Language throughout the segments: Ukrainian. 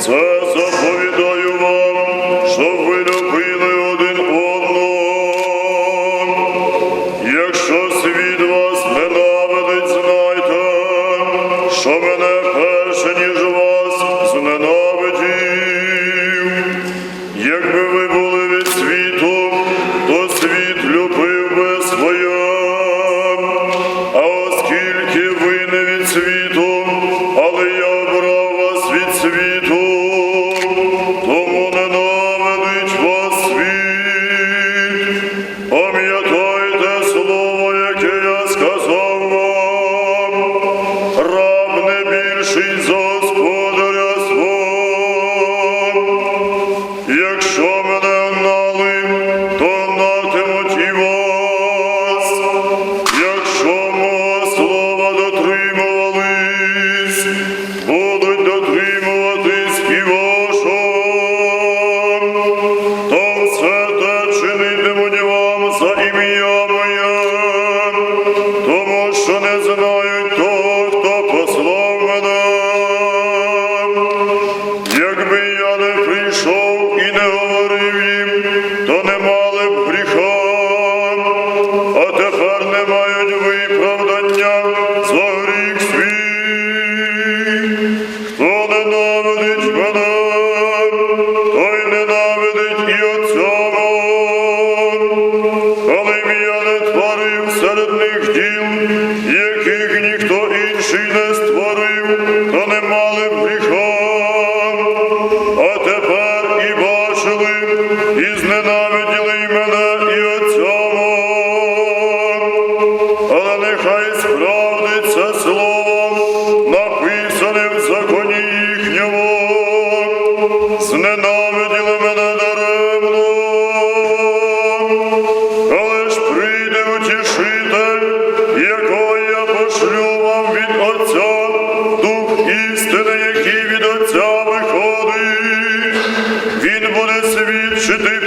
Це забув. господаря свого, якщо мене гнали, то гнатимуть і вас, якщо мого слова дотримувались, будуть дотримуватись і вашого, то все те чинитимуть. ненавиділи й мене і отця але нехай справдиться слово, написане в законі їхньому, зненавиділи мене даремно, але ж прийде утішитель, якого я пошлю вам від Отця дух істини, який.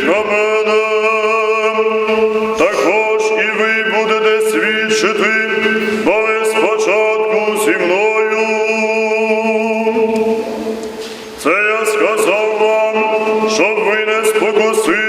на мене, також і ви будете свідчити, бо але спочатку зі мною. Це я сказав вам, щоб ви не спокусили.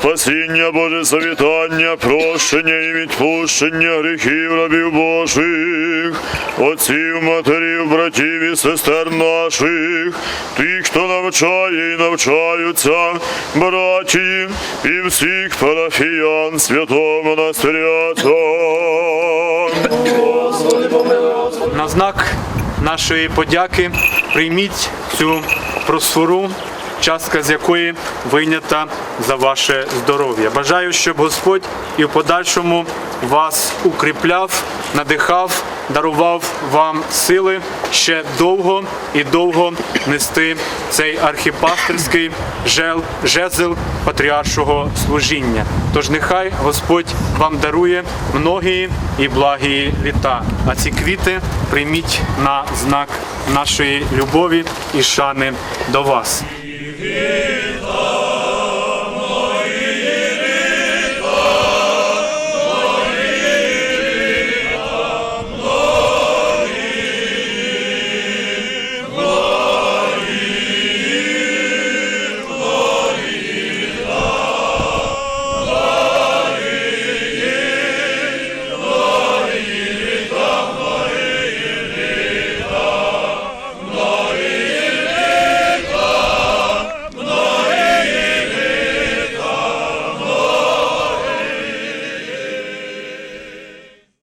спасіння, Боже завітання, прощення і відпущення гріхів рабів Божих, отців, матерів, братів і сестер наших, тих, хто навчає і навчаються, братії і всіх парафіян святого монастиря. На знак нашої подяки прийміть цю просфору, частка з якої вийнята за ваше здоров'я. Бажаю, щоб Господь і в подальшому вас укріпляв, надихав, дарував вам сили ще довго і довго нести цей архіпастерський жел, жезл патріаршого служіння. Тож нехай Господь вам дарує многії і благі літа. А ці квіти прийміть на знак нашої любові і шани до вас. Yeah.